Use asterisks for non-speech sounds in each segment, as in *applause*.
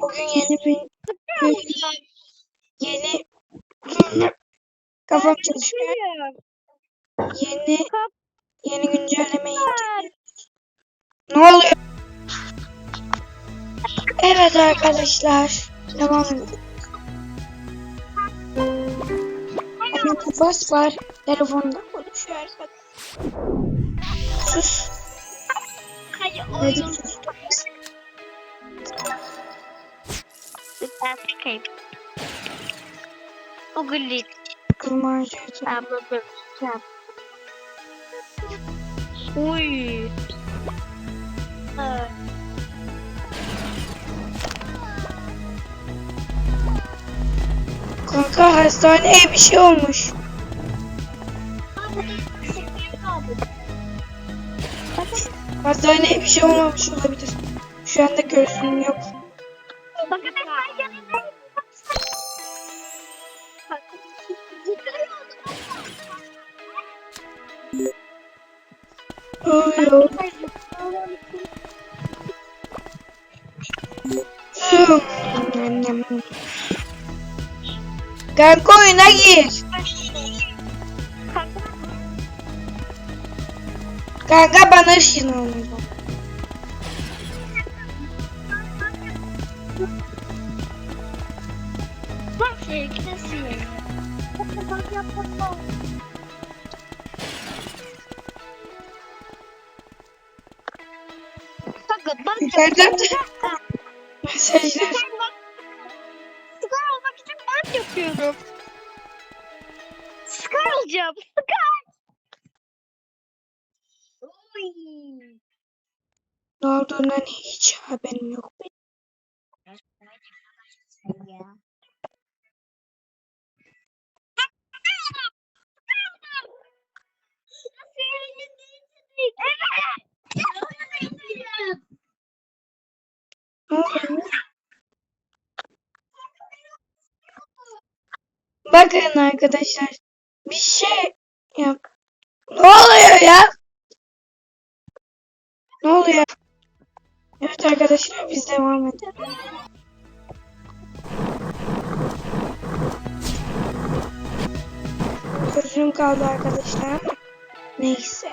Bugün yeni bir yeni kafam çalışmıyor. Yeni yeni güncelleme inceliyoruz. Ne oluyor? Evet arkadaşlar. Devam edelim. Hemen kafas var. Telefonda konuşuyor arkadaşlar. Sus. Hayır oyun. Ben çıkayım. O. Kılma harcayacağım. Ben bunu. Uy. Evet. Kanka hastaneye bir şey olmuş. Hastaneye bir şey olmamış olabilir. Şu anda gözlüğüm yok. Oluyor. Kanka oyuna gir. Kanka bana ışın olmadı. Bak sevgilisi. Bak Yukarıdan mesajlar. Skor olmak için ben yapıyorum. Skor olacağım. Oy. Ne olduğundan hiç haberim yok. Ya. Oluyor? Bakın arkadaşlar. Bir şey yok. Ne oluyor ya? Ne oluyor? Evet arkadaşlar biz devam edelim. Gözüm kaldı arkadaşlar neyse.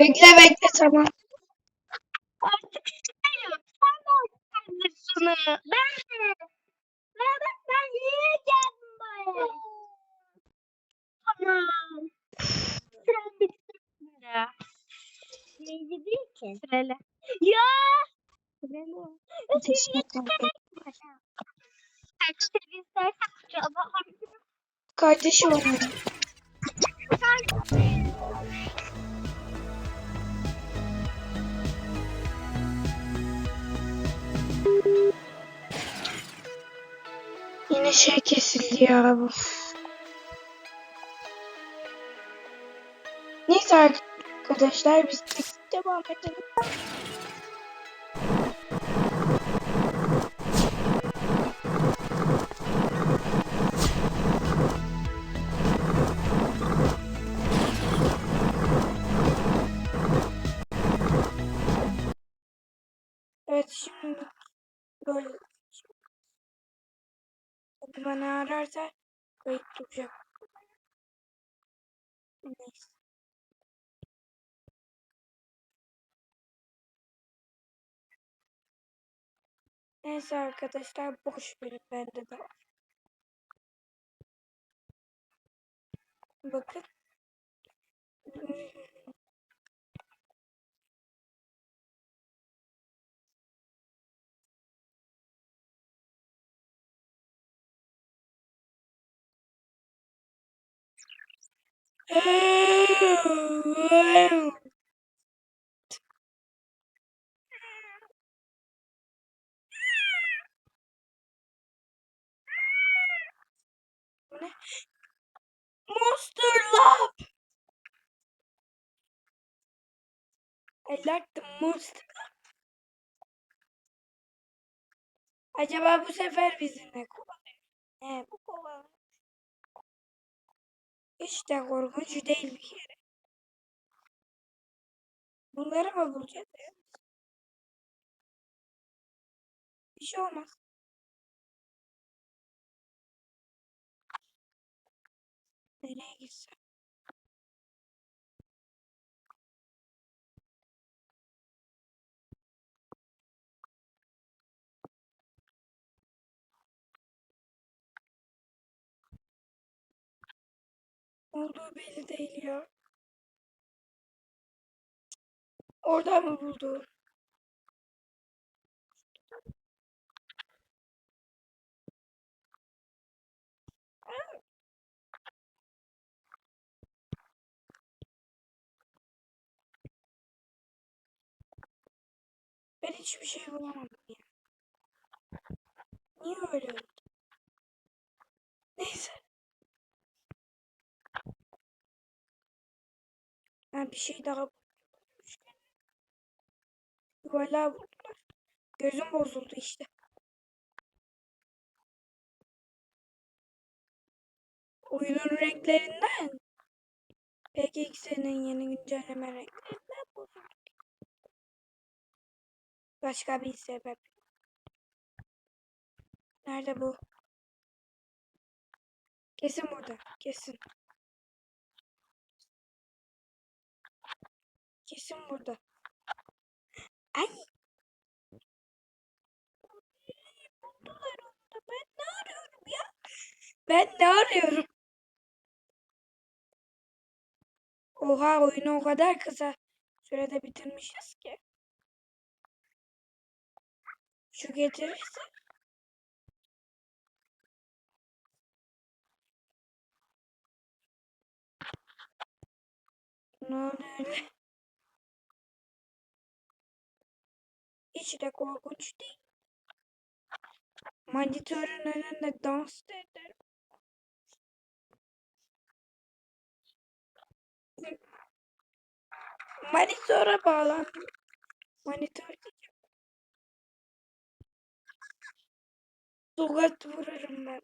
Bekle bekle tamam. Artık istemiyorum. Sen de. Ben de. Ben de ben niye geldim buraya? Tamam. Sıra bitti şimdi. Neydi değil ki? Sırayla. Ya. Sırayla. Teşekkür ederim. Herkes istersen Kardeşim oynadı. Yine şey kesildi ya bu. Neyse arkadaşlar biz de devam edelim. Evet şimdi böyle bana ararsa kayıt duracak. Neyse. Neyse arkadaşlar boş verin bende de var. Bakın. Monster Lab. I like the monster. Acaba bu sefer bizi ne kovalıyor? Ne bu kovalıyor? Hiç de korkunç değil bir kere. Bunları mı bulacağız? ya? Bir şey olmaz. Nereye gitsem? Olduğu belli değil ya. Orada mı buldu? Ben hiçbir şey bulamadım ya. Niye öyle? Neyse. Ha bir şey daha bulmuş. Yuvarlağı buldular. Gözüm bozuldu işte. Oyunun renklerinden. PKX'nin yeni güncelleme renklerinden bozuldu. Başka bir sebep. Nerede bu? Kesin burada. Kesin. Kesin burada. Ay. Buldular. Ben ne arıyorum ya? Ben ne arıyorum? Oha oyunu o kadar kısa sürede bitirmişiz ki. Şu getirirse. Ne öyle? Hiç de korkunç değil. Monitörün önünde dans da ederim. Monitöre bağlandım. Monitör diyeceğim. Tokat vurarım ben.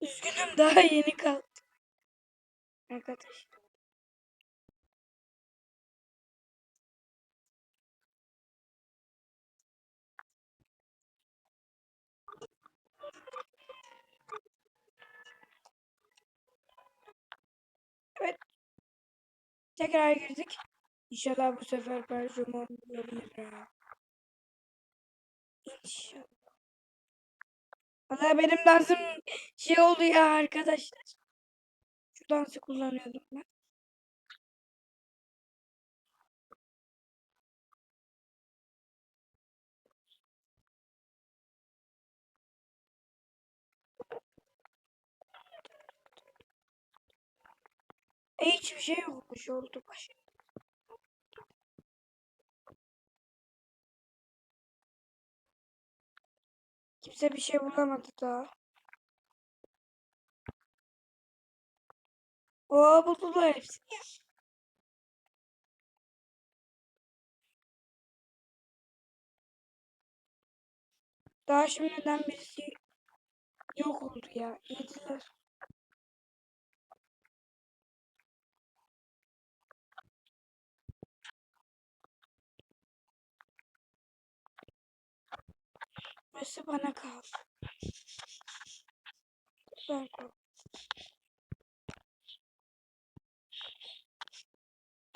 Üzgünüm daha yeni kalktım. Arkadaş. Evet. Tekrar girdik. İnşallah bu sefer performans olabilir. Valla benim dansım şey oldu ya arkadaşlar. Şu dansı kullanıyordum ben. E, hiçbir şey yokmuş oldu başı. Kimse bir şey bulamadı daha. Oo buldular hepsini. Daha şimdiden birisi yok oldu ya. Yediler. Burası bana kaldı. Ben korktum.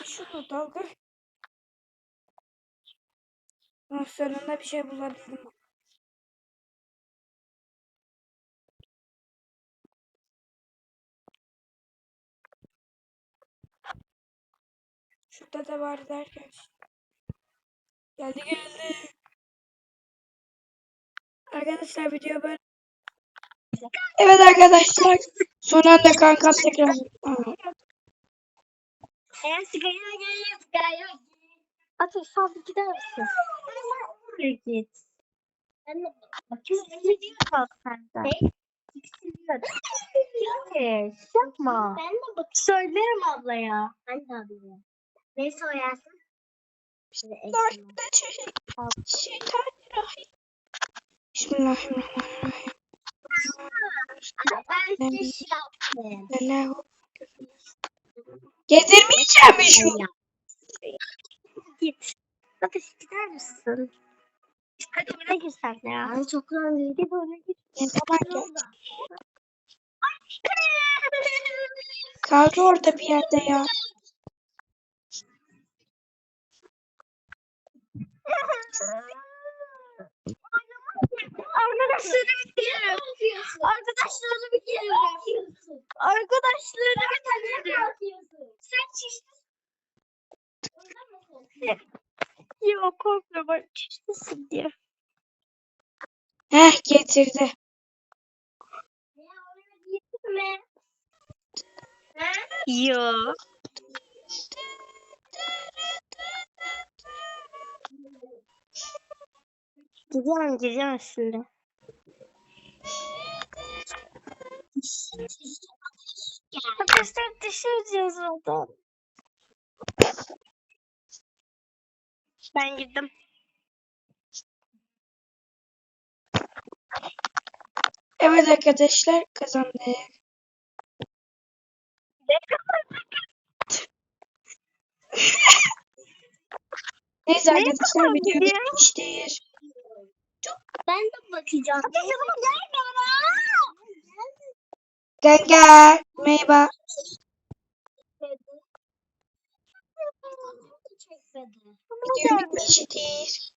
Şunu dalga. Ah, Sonunda bir şey bulabildim. Şurada da var derken. Geldi geldi. Arkadaşlar video böyle. Evet arkadaşlar. Son anda kankam tekrar. Aa, Eğer sigara geliyor sigara. Ateş sen bir gider misin? Buraya git. Ben de bakayım. Ne diyor senden? Ne? Ateş yapma. Ben de bak. Söylerim ablaya. Ben de ablaya. Ne söylersin? Şeytanirrahim. Bismillahirrahmanirrahim. Ben şey yaptım. Neler Getirmeyeceğim mi şu? Git. Ateş gider misin? Hadi buraya girsek ya. Ay çok önemliydi böyle git. Ne zaman gel? Kaldı orada bir yerde ya. *laughs* Arkadaşları bir kere. Arkadaşları bir kere. Arkadaşları bir kere. Sen çişlisin. Yok korkma ben çişlisin diye. Heh getirdi. Yok. Gidiyorum gidiyorum şimdi. Arkadaşlar düşüreceğiz oradan. Ben gittim. Evet arkadaşlar kazandık. Neyse Ne arkadaşlar kadar video bitmiştir. Ben de bakacağım. Hadi yanıma gelme Kanka merhaba. Video bitmiştir.